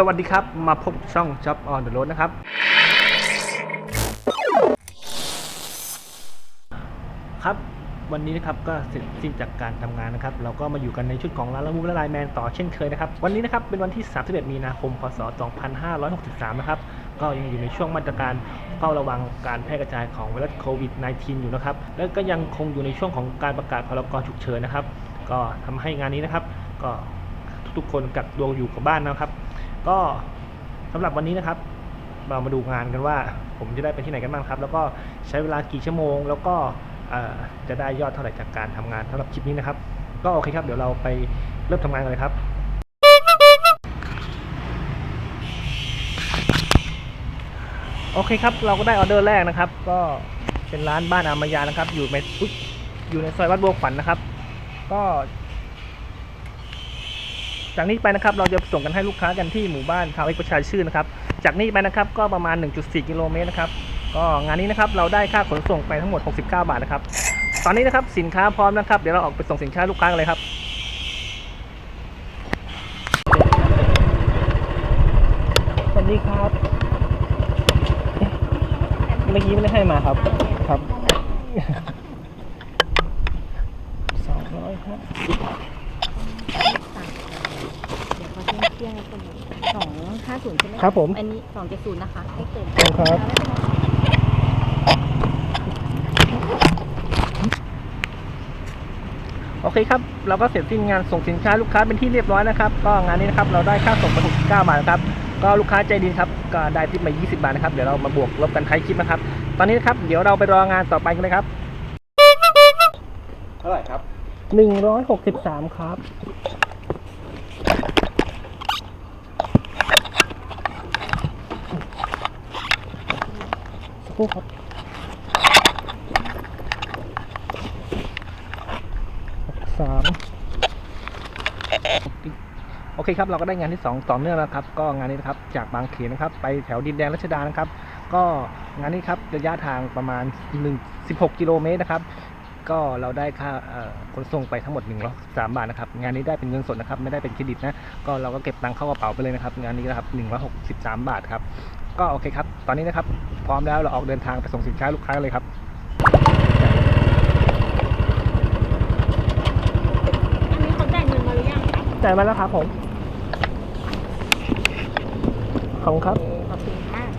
สวัสดีครับ มาพบช่อง Job on the road นะครับ ครับ วันนี้นะครับก็เสร็จสิ้นจากการทำงานนะครับ เราก็มาอยู่กันในชุดของร้านละมุกและไลน์แมนต่อเช่นเคยนะครับ วันนี้นะครับเป็นวันที่ 31 มีนาคม พศ 2563 นะครับ ก็ยังอยู่ในช่วงมาตรการเฝ้าระวังการแพร่กระจายของไวรัสโควิด -19 อยู่นะครับ และก็ยังคงอยู่ในช่วงของการประกาศพรกฉุกเฉินนะครับ ก็ทำให้งานนี้นะครับ ก็ทุกๆคนกักตัวอยู่กับบ้านนะครับ ก็สำหรับวันนี้นะครับ เรามาดูงานกันว่า ผมจะได้ไปที่ไหนกันบ้างครับ แล้วก็ใช้เวลากี่ชั่วโมง แล้วก็จะได้ยอดเท่าไหร่จากการทำงานสำหรับคลิปนี้นะครับ ก็โอเคครับ เดี๋ยวเราไปเริ่มทำงานกันเลยครับโอเคครับ เราก็ได้ออเดอร์แรกนะครับ ก็เป็นร้านบ้านอามายานะครับ อยู่ในอยู่ในซอยวัดบัวขวัญนะครับ ก็ จากนี้ไปนะครับเราจะส่งกันให้ลูกค้ากันที่หมู่บ้านทาวเอกประชาชื่นนะครับ จากนี้ไปนะครับก็ประมาณ 1.4 กิโลเมตรนะครับ ก็งานนี้นะครับเราได้ค่าขนส่งไปทั้งหมด 69 บาทนะครับ ตอนนี้นะครับสินค้าพร้อมนะครับ เดี๋ยวเราออกไปส่งสินค้าลูกค้ากันเลยครับสวัสดีครับ เมื่อกี้ไม่ได้ให้มาครับครับสองร้อยห้าสิบดี๋ยวพอ เที่ยงเที่ยงคนสองห้าศูนย์ใช่ไหมะครับผม อันนี้สองเจ็ดศูนย์นะคะให้เติมขอบคุณครับโอเคครับ เราก็เสร็จสิ้นงานส่งสินค้าลูกค้าเป็นที่เรียบร้อยนะครับ ก็งานนี้นะครับเราได้ค่าส่งไป69บาทนะครับ ก็ลูกค้าใจดีครับ ก็ได้ทิปมา 20 บาทนะครับ เดี๋ยวเรามาบวกลบกันท้ายคลิปนะครับ ตอนนี้นะครับ เดี๋ยวเราไปรองานต่อไปกันเลยครับ เท่าไหร่ครับ 163 ครับ ครู่ครับสามโอเคครับเราก็ได้งานที่ 2 ต่อเนื่องแล้วครับ ก็งานนี้นะครับจากบางเขนนะครับ ไปแถวดินแดงรัชดานะครับ ก็งานนี้ครับระยะทางประมาณ1 16กิโลเมตรนะครับ ก็เราได้ค่าขนส่งไปทั้งหมด1 0 3บาทนะครับ งานนี้ได้เป็นเงินสดนะครับ ไม่ได้เป็นเครดิตนะ ก็เราก็เก็บตังค์เข้ากระเป๋าไปเลยนะครับ งานนี้นะครับ163บาทครับ ก็โอเคครับ ตอนนี้นะครับ พร้อมแล้วเราออกเดินทางไปส่งสินค้าลูกค้าเลยครับอันนี้เขาจ่ายเงินมาหรือยังคะจ่ายมาแล้วครับผม ขอบคุณครับ ขอบคุณมาก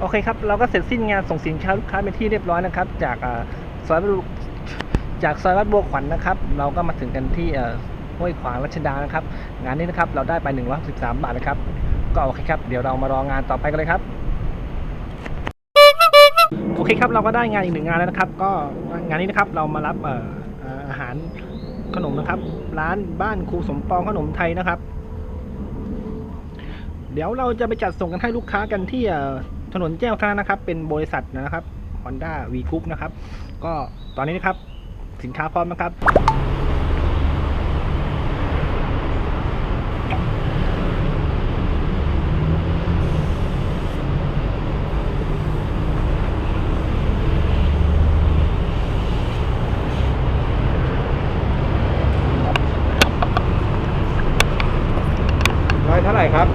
โอเคครับ เราก็เสร็จสิ้นงานส่งสินค้าลูกค้าเป็นที่เรียบร้อยนะครับ จากอ่าซอยวัดบัวจากซอยวัดบัวขวัญนะครับ เราก็มาถึงกันที่เอ่อ ห้วยขวางรัชดานะครับ งานนี้นะครับเราได้ไป113บาทนะครับ ก็โอเคครับ เดี๋ยวเรามารองานต่อไปกันเลยครับ โอเคครับเราก็ได้งานอีกหนึ่งงานแล้วนะครับ ก็งานนี้นะครับเรามารับอาหารขนมนะครับ ร้านบ้านครูสมปองขนมไทยนะครับ เดี๋ยวเราจะไปจัดส่งกันให้ลูกค้ากันที่ถนนแจ้งวัฒนะนะครับ เป็นบริษัทนะครับ Honda V Group นะครับ ก็ตอนนี้นะครับ สินค้าพร้อมนะครับ ร้อยเท่าไหร่ครับ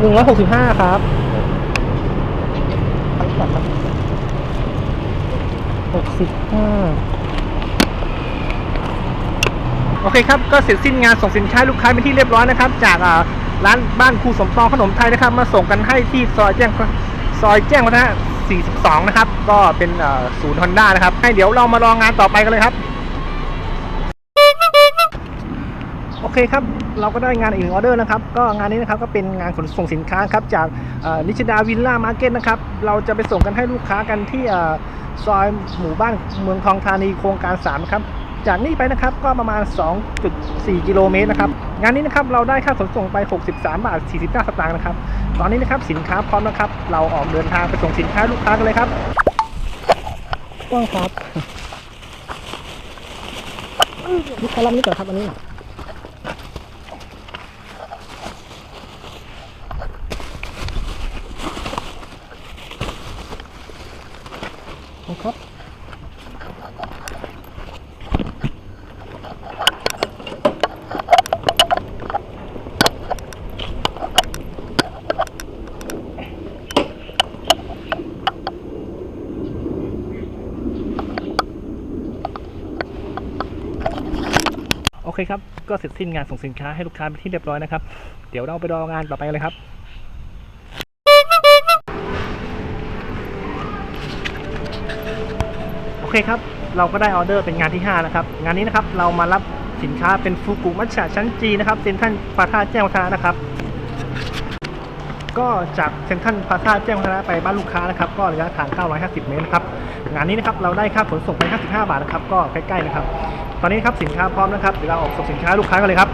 หนึ่ง ร้อยหกสิบห้าครับหกสิบห้าโอเคครับ ก็เสร็จสิ้นงานส่งสินค้าลูกค้าเป็นที่เรียบร้อยนะครับ จากร้านบ้านครูสมปองขนมไทยนะครับ มาส่งกันให้ที่ซอยแจ้งซอยแจ้งวัฒนะ42 นะครับ ก็เป็นศูนย์ฮอนด้านะครับ ให้เดี๋ยวเรามารองงานต่อไปกันเลยครับ อเคครับ เราก็ได้งานอีกหนึ่งออเดอร์นะครับ ก็งานนี้นะครับก็เป็นงานขนส่งสินค้าครับจากนิชดาวิลล่ามาร์เก็ตนะครับ เราจะไปส่งกันให้ลูกค้ากันที่ซอยหมู่บ้านเมืองทองธานีโครงการ 3 ครับ จากนี้ไปนะครับก็ประมาณ 2.4 กิโลเมตรนะครับ งานนี้นะครับเราได้ค่าขนส่งไป 63 บาท 49 สตางค์นะครับ ตอนนี้นะครับสินค้าพร้อมนะครับ เราออกเดินทางไปส่งสินค้าลูกค้ากันเลยครับต้องครับลูกค้ารับนี้ก่อนครับอันนี้ ก็เสร็จสิ้นงานส่งสินค้าให้ลูกค้าเป็นที่เรียบร้อยนะครับ เดี๋ยวเราไปรองานต่อไปเลยครับโอเคครับ เราก็ได้ออเดอร์เป็นงานที่ 5 นะครับ งานนี้นะครับเรามารับสินค้าเป็นฟูกุมัชชะชั้นจีนะครับเซ็นทรัลพาท่าแจ้งวัฒนะนะครับ ก็จากเซ็นทรัลพาซาแจ้งวัฒนะไปบ้านลูกค้านะครับ ก็ระยะทาง 950 เมตรนะครับงานนี้นะครับเราได้ค่าขนส่งไป 55 บาทนะครับ ก็ใกล้ๆนะครับ ตอนนี้ครับสินค้าพร้อมนะครับเดี๋ยวเราออกส่งสินค้าให้ลูกค้ากันเลยครับ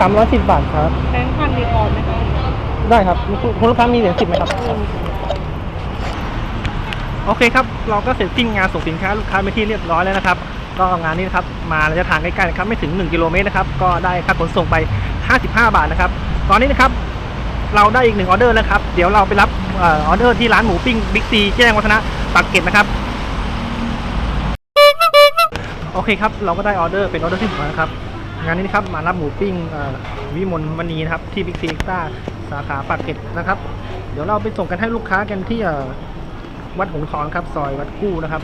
310บาทครับแบงค์พันมีออนไหมคะได้ครับคุณคุณลูกค้ามีเหรียญสิบไหมครับ โอเคครับ เราก็เสร็จสิ้นงานส่งสินค้าลูกค้าไปนที่เรียบร้อยแล้วนะครับ ก็งานนี้นะครับ มาระยะทางใกล้ๆนะครับ ไม่ถึง 1 กิโลเมตรนะครับ ก็ได้ค่าขนส่งไป 55 บาทนะครับ ตอนนี้นะครับ เราได้อีกหนึ่งออเดอร์นะครับ เดี๋ยวเราไปรับเออออเดอร์ที่ร้านหมูปิ้งบิ๊กซีแจ้งวัฒนะปากเกร็ดนะครับ โอเคครับ เราก็ได้ออเดอร์เป็นออเดอร์ที่สองนะครับ งานนี้นะครับมารับหมูปิ้งเอ่อวิมลมณีนะครับที่บิ๊กซีเอ็กต้าสาขาปากเกร็ดนะครับ เดี๋ยวเราไปส่งกันให้ลูกค้ากันที่เอ่อวัดหงส์ทองครับ ซอยวัดกู้นะครับ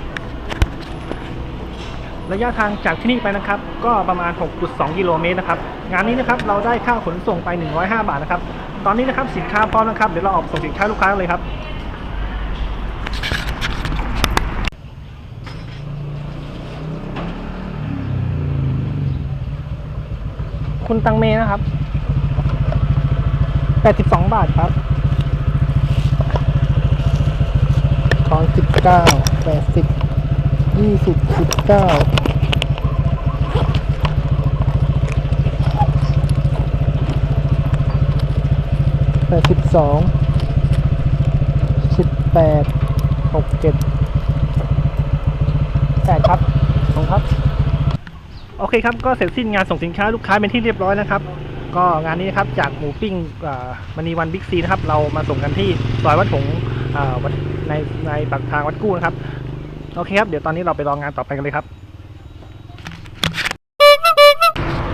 ระยะทางจากที่นี่ไปนะครับ ก็ประมาณ 6.2 กิโลเมตรนะครับ งานนี้นะครับเราได้ค่าขนส่งไป 105 บาทนะครับ ตอนนี้นะครับสินค้าพร้อมนะครับ เดี๋ยวเราออกส่งสินค้าลูกค้าเลยครับคุณตังเมนะครับ 82 บาทครับทอง19 80 20 19 82 18 67 8ครับของสิบแปดหกเจ็ดแปดคุณครับ โอเคครับ ก็เสร็จสิ้นงานส่งสินค้าลูกค้าเป็นที่เรียบร้อยนะครับ ก็งานนี้นะครับจากหมูปิ้งมณีวันบิ๊กซีนะครับ เรามาส่งกันที่ซอยวัดหงในในปากทางวัดกู้นะครับ โอเคครับ เดี๋ยวตอนนี้เราไปรองงานต่อไปกันเลยครับ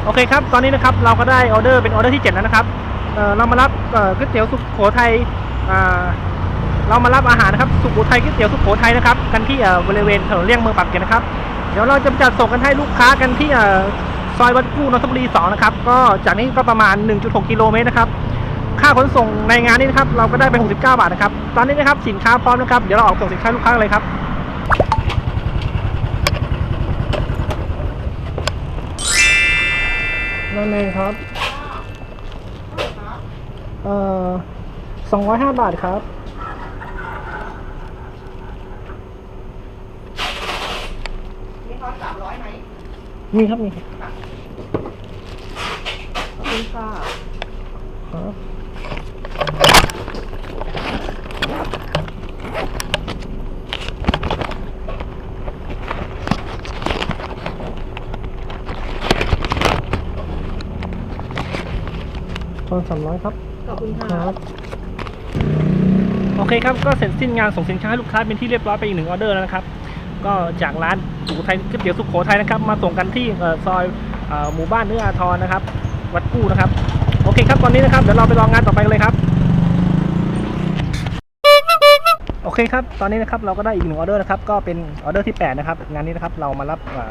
โอเคครับ ตอนนี้นะครับเราก็ได้ออเดอร์เป็นออเดอร์ที่7แล้วนะครับเเรามารับก๋วยเตี๋ยวสุโขทัยเรามารับอาหารนะครับสุโขทัยก๋วยเตี๋ยวสุโขทัยนะครับกันที่บริเวณถนนเลี่ยงเมืองปากเกร็ดนะครับ เดี๋ยวเราจะจัดส่งกันให้ลูกค้ากันที่ซอยวัดกู้นนทบุรี2นะครับก็จากนี้ก็ประมาณ 1.6 กิโลเมตรนะครับค่าขนส่งในงานนี้นะครับเราก็ได้ไป 69 บาทนะครับ ตอนนี้นะครับสินค้าพร้อมนะครับ เดี๋ยวเราออกส่งสินค้าลูกค้าเลยครับ นั่นเองครับเอ่อสองร้อยห้าบาทครับมีทอนสามร้อยไหมมีครับมีครับ ขอบคุณค่ะ ครับ ตอนสามร้อยครับ ขอบคุณค่ะครับโอเคครับ ก็เสร็จสิ้นงานส่งสินค้าให้ลูกค้าเป็นที่เรียบร้อยไปอีกหนึ่งออเดอร์แล้วนะครับ ก็จากร้านสุโขทัยก๋วยเตี๋ยวสุโขทัยนะครับ มาส่งกันที่เอ่อซอยเอ่อหมู่บ้านเนื้ออาทรนะครับ วัดกู้นะครับ โอเคครับ ตอนนี้นะครับ เดี๋ยวเราไปลองงานต่อไปกันเลยครับโอเคครับ ตอนนี้นะครับเราก็ได้อีกหนึ่งออเดอร์นะครับ ก็เป็นออเดอร์ที่ 8 นะครับ งานนี้นะครับเรามารับเอ่อ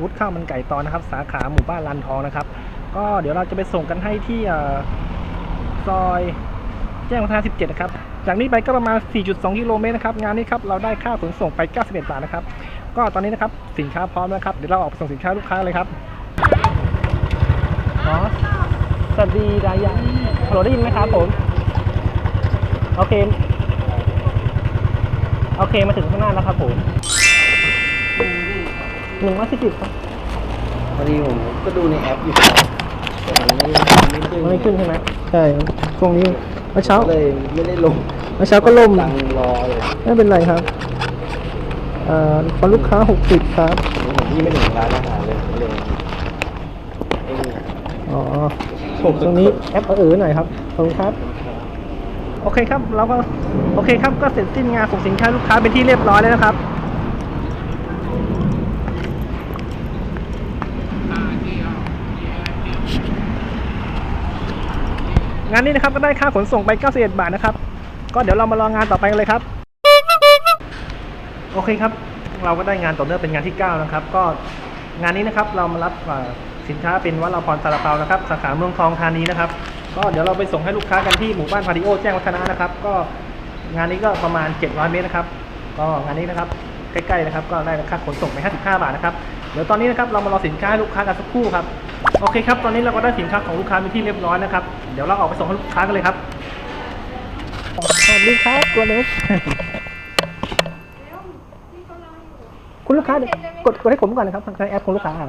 วุฒิข้าวมันไก่ตอนนะครับ สาขาหมู่บ้านลานทองนะครับ ก็เดี๋ยวเราจะไปส่งกันให้ที่ซอยแจ้งวัฒนะ17 นะครับ จากนี้ไปก็ประมาณ 4.2 กิโลเมตรนะครับ งานนี้ครับเราได้ค่าขนส่งไป 91 บาทนะครับ ก็ตอนนี้นะครับสินค้าพร้อมแล้วครับ เดี๋ยวเราออกไปส่งสินค้าลูกค้าเลยครับอ๋อสวัสดีดายังฮัลโหลได้ยินไหมครับผม โอเค โอเค มาถึงข้างหน้าแล้วครับผมหนึ่งร้อยสิบครับพอดีผมก็ดูในแอปอยู่ มันไม่ไม่ขึ้นมันไม่ขึ้นใช่ไหมใช่ช่วงนี้เมื่อเช้าก็เลยไม่ได้ลงเมื่อเช้าก็ล่มตังรอเลยไม่เป็นไรครับเอ่อพอลูกค้าหกสิบครับผมที่ไม่ถึงร้านอาหารเลยเลยไอ้นี่อ๋อตรงนี้แอปเออๆหน่อยครับขอบคุณครับโอเคครับเราก็โอเคครับก็เสร็จสิ้นงานส่งสินค้าลูกค้าเป็นที่เรียบร้อยแล้วนะครับ งานนี้นะครับก็ได้ค่าขนส่งไป 91 บาทนะครับ ก็เดี๋ยวเรามารองานต่อไปกันเลยครับ โอเคครับ เราก็ได้งานต่อเนื่องเป็นงานที่ 9 นะครับ ก็งานนี้นะครับเรามารับสินค้าเป็นวัดเราพรซาลาเปานะครับสาขาเมืองทองธานีนะครับ ก็เดี๋ยวเราไปส่งให้ลูกค้ากันที่หมู่บ้านพาริโอแจ้งวัฒนะนะครับ ก็งานนี้ก็ประมาณ 700 เมตรนะครับ ก็งานนี้นะครับใกล้ๆนะครับ ก็ได้ค่าขนส่งไป 55 บาทนะครับ ดี๋ยวตอนนี้นะครับเรามารอสินค้าให้ลูกค้ากันสักครู่ครับโอเคครับตอนนี้เราก็ได้สินค้าของลูกค้าเป็นที่เรียบร้อยนะครับเดี๋ยวเราออกไปส่งให้ลูกค้ากันเลยครับสวัสดีครับตัวเล็กคุณลูกค้าเดี๋ยวกดกดให้ผมก่อนนะครับทางแอปของลูกค้าอะ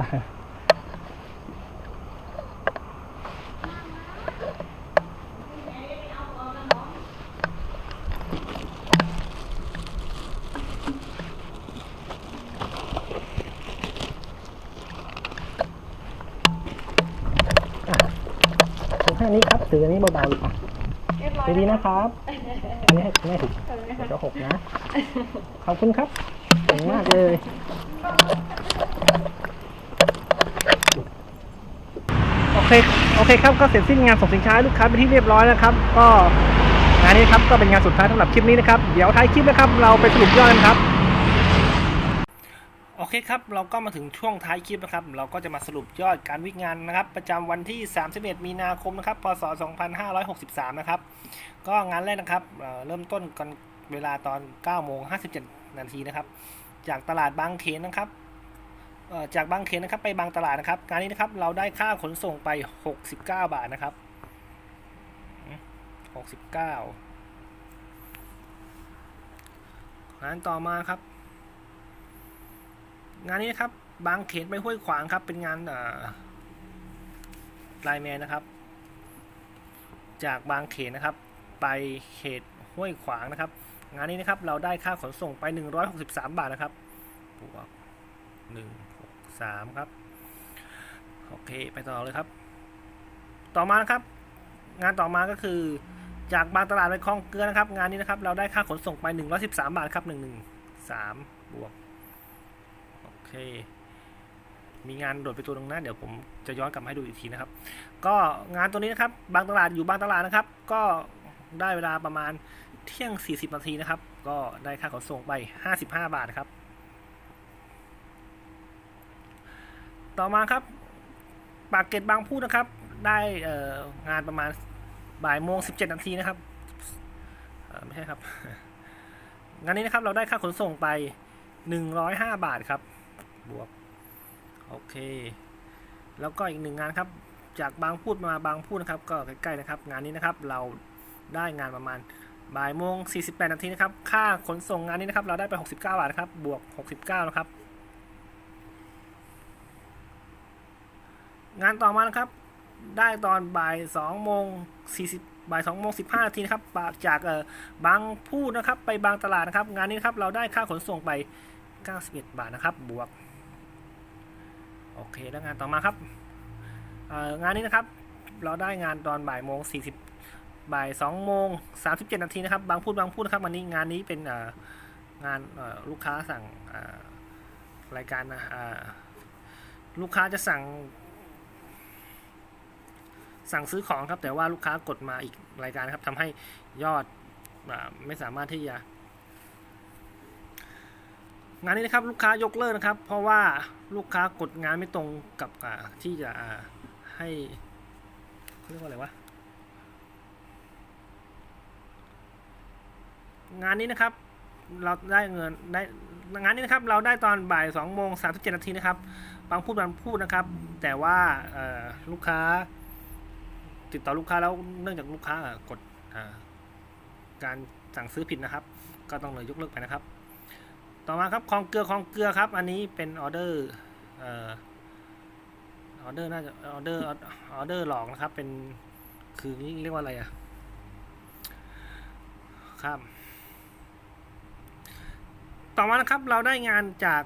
อะถือแค่นี้ครับถืออันนี้เบาๆดีกว่า เรียบร้อย ดีนะครับ อันนี้ให้ไม่ถูกเดี๋ยวจะหกนะ ขอบคุณครับเก่งมากเลยโอเคโอเคครับก็เสร็จสิ้นงานส่งสินค้าลูกค้าไปที่เรียบร้อยแล้วครับ ก็งานนี้ครับก็เป็นงานสุดท้ายสำหรับคลิปนี้นะครับ เดี๋ยวท้ายคลิปนะครับ เราไปสรุปยอดกันครับ เคครับเราก็มาถึงช่วงท้ายคลิปนะครับ เราก็จะมาสรุปยอดการวิ่งงานนะครับ ประจำวันที่ 31 มีนาคมนะครับพศ 2563 นะครับ ก็งานแรกนะครับเเริ่มต้นกันเวลาตอน9โมง57 นาทีนะครับ จากตลาดบางเขนนะครับจากบางเขนนะครับไปบางตลาดนะครับงานนี้นะครับเราได้ค่าขนส่งไป 69 บาทนะครับ 69งานต่อมาครับ งานนี้นะครับบางเขนไปห้วยขวางครับ เป็นงานไลน์แมนนะครับ จากบางเขนนะครับ ไปเขตห้วยขวางนะครับ งานนี้นะครับเราได้ค่าขนส่งไป 163 บาทนะครับบวก163ครับโอเคไปต่อเลยครับ ต่อมานะครับ งานต่อมาก็คือจากบางตลาดไปคลองเกลือนะครับ งานนี้นะครับ เราได้ค่าขนส่งไป 113 บาทครับ 113 บวก เค มีงานโดดไปตัวตรงนั้นเดี๋ยวผมจะย้อนกลับมาให้ดูอีกทีนะครับ ก็งานตัวนี้นะครับ บางตลาดอยู่บางตลาดนะครับ ก็ได้เวลาประมาณเที่ยง 40 นาทีนะครับ ก็ได้ค่าขนส่งไป 55 บาทครับ ต่อมาครับ ปากเกร็ดบางพูดนะครับ ได้งานประมาณบ่ายโมง 17 นาทีนะครับไม่ใช่ครับ งานนี้นะครับเราได้ค่าขนส่งไป 105 บาทครับ บวก โอเค แล้วก็อีกหนึ่งงานครับ จากบางพูดมาบางพูดนะครับ ก็ใกล้ๆนะครับ งานนี้นะครับ เราได้งานประมาณบ่ายโมง 48 นาทีนะครับ ค่าขนส่งงานนี้นะครับ เราได้ไป 69 บาทนะครับ บวก 69 นะครับ งานต่อมานะครับ ได้ตอนบ่าย2โมง 40บ่าย2โมง15 นาทีนะครับ จากเอ่อบางพูดนะครับ ไปบางตลาดนะครับ งานนี้นะครับ เราได้ค่าขนส่งไป 91 บาทนะครับ บวก โอเคแล้วงานต่อมาครับงานนี้นะครับเราได้งานตอนบ่ายโมง40บ่าย2โมง37นาทีนะครับ บางพูดบางพูดนะครับวันนี้งานนี้เป็นงานลูกค้าสั่งรายการนะลูกค้าจะสั่ง สั่งซื้อของครับแต่ว่าลูกค้ากดมาอีกรายการครับทำให้ยอดอไม่สามารถที่จะ งานนี้นะครับลูกค้ายกเลิกนะครับ เพราะว่าลูกค้ากดงานไม่ตรงกับที่จะให้เขาเรียกว่าอะไรวะงานนี้นะครับเราได้เงินได้งานนี้นะครับเราได้ตอนบ่ายสองโมงสามสิบเจ็ดนาทีนะครับบางพูดบางพูดนะครับ แต่ว่าลูกค้า ติดต่อลูกค้าแล้วเนื่องจากลูกค้ากดการสั่งซื้อผิดนะครับ ก็ต้องเลยยกเลิกไปนะครับ ต่อมาครับคลองเกลือคลองเกลือครับ อันนี้เป็นออเดอร์ออเดอร์น่าจะออเดอร์ออเดอร์หลอกนะครับ เป็นคือเรียกว่าอะไรอะครับ ต่อมานะครับเราได้งานจาก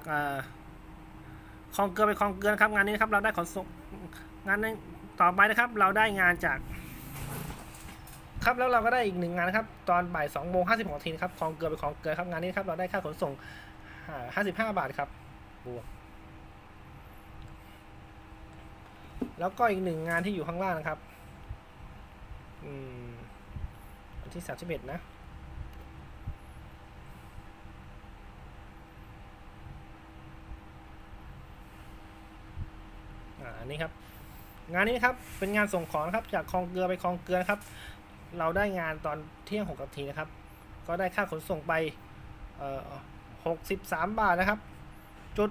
คลองเกลือไปคลองเกลือนะครับ งานนี้นะครับเราได้ขนส่งงานนี้ต่อไปนะครับ เราได้งานจากครับแล้วเราก็ได้อีกหนึ่งงานนะครับ ตอนบ่ายสองโมงห้าสิบนาทีนะครับคลองเกลือไปคลองเกลือครับงานนี้ครับเราได้ค่าขนส่ง ห้าสิบห้าบาทครับบวกแล้วก็อีกหนึ่งงานที่อยู่ข้างล่างนะครับอืมวันที่สามสิบเอ็ดนะอันนี้ครับ งานนี้นครับเป็นงานส่งของครับ จากคลองเกลือไปคลองเกลือครับ เราได้งานตอนเที่ยงหกนาทีนะครับ ก็ได้ค่าขนส่งไปเอ่อ หกสิบสามบาทนะครับ จุด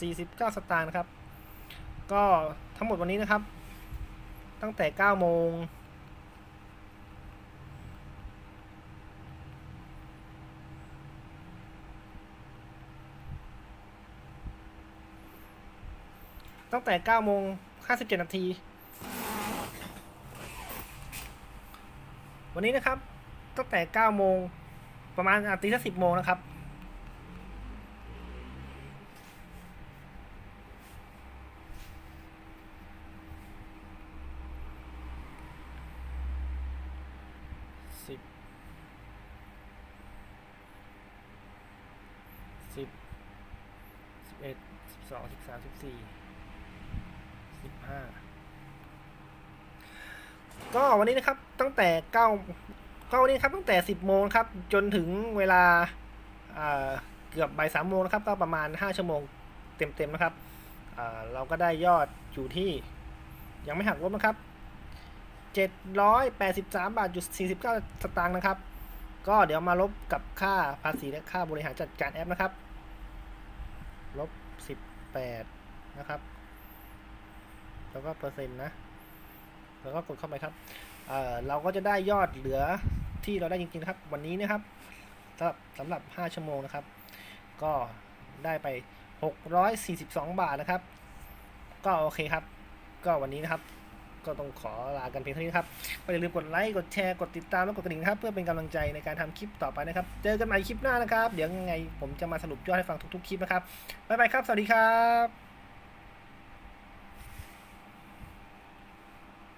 สี่สิบเก้าสตางค์นะครับ ก็ทั้งหมดวันนี้นะครับ ตั้งแต่เก้าโมง ตั้งแต่ 9 โมง 57 นาที วันนี้นะครับ ตั้งแต่ 9 โมงประมาณอาทิตีสัก10 โมงนะครับ สิบสิบสิ บเอ็ดสิบสองสิบสามสิบสี่สิบห้าก็วันนี้นะครับตั้งแต่เก้าก็วันนี้ครับตั้งแต่สิบโมงครับจนถึงเวลาอ่าเกือบบ่ายสามโมงนะครับก็ประมาณห้าชั่วโมงเต็มๆนะครับเราก็ได้ยอดอยู่ที่ยังไม่หักลบนะครับ 783 บาทจุด49 สตางค์นะครับ ก็เดี๋ยวมาลบกับค่าภาษีและค่าบริหารจัดการแอปนะครับ ลบ18นะครับ แล้วก็เปอร์เซ็นต์นะ แล้วก็กดเข้าไปครับเเราก็จะได้ยอดเหลือที่เราได้จริงๆนะครับ วันนี้นะครับสำหรับสำหรับ 5 ชั่วโมงนะครับ ก็ได้ไป 642 บาทนะครับ ก็โอเคครับ ก็วันนี้นะครับ ก็ต้องขอลากันเพียงเท่านี้ครับก็อย่าลืมกดไลค์กดแชร์กดติดตามและกดกระดิ่งครับเพื่อเป็นกำลังใจในการทำคลิปต่อไปนะครับ เจอกันใหม่คลิปหน้านะครับ เดี๋ยวยังไงผมจะมาสรุปยอดให้ฟังทุกๆคลิปนะครับบ๊ายบายครับ สวัสดีครับ